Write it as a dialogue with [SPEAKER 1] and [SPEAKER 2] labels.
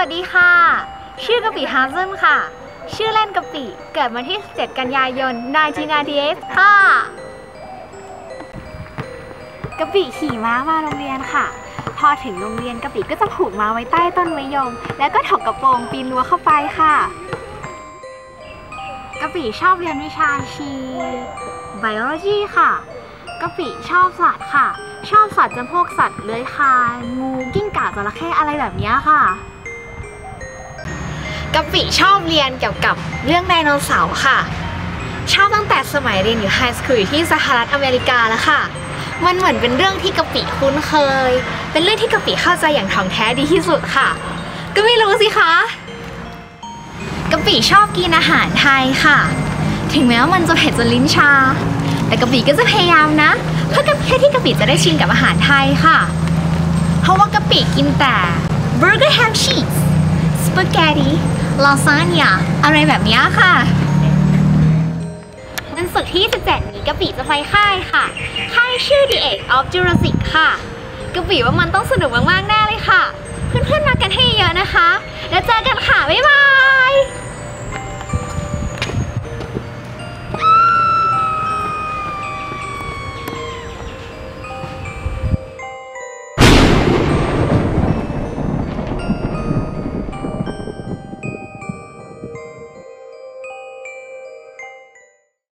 [SPEAKER 1] วัสดีค่ะ ชื่อกะปิฮาเซนค่ะ ชื่อเล่นกะปิ เกิดวันที่ 17 กันยายน1998ค่ะ กะปิขี่ม้ามาโรงเรียนค่ะ พอถึงโรงเรียนกะปิก็จะผูกม้าไว้ใต้ต้นมะยม แล้วก็ถกกระโปรงปีนรั้วเข้าไปค่ะ กะปิชอบเรียนวิชาชี biology ค่ะกะปิชอบสัตว์ค่ะ ชอบสัตว์จำพวกสัตว์เลื้อยคลานงูกิ้งก่าจระเข้อะไรแบบนี้ค่ะ กะปิชอบเรียนเกี่ยวกับเรื่องไดโนเสาร์ค่ะ ชอบตั้งแต่สมัยเรียนอยู่ไฮสคูลอยู่ที่สหรัฐอเมริกาแล้วค่ะ มันเหมือนเป็นเรื่องที่กะปิคุ้นเคย เป็นเรื่องที่กะปิเข้าใจอย่างถ่องแท้ดีที่สุดค่ะ ก็ไม่รู้สิคะกะปิชอบกินอาหารไทยค่ะ ถึงแม้ว่ามันจะเผ็ดจนลิ้นชา แต่กะปิก็จะพยายามนะ เพื่อแค่ที่กะปิจะได้ชินกับอาหารไทยค่ะ เพราะว่ากะปิกินแต่เบอร์เกอร์แฮมชีส ปาเกตตีลาซานญ่าอะไรแบบนี้ค่ะ วันศุกร์ที่ 17 นี้กะปิจะไปค่ายค่ะ ค่ายชื่อ The Age of Jurassic ค่ะ กะปิว่ามันต้องสนุกมากๆแน่เลยค่ะ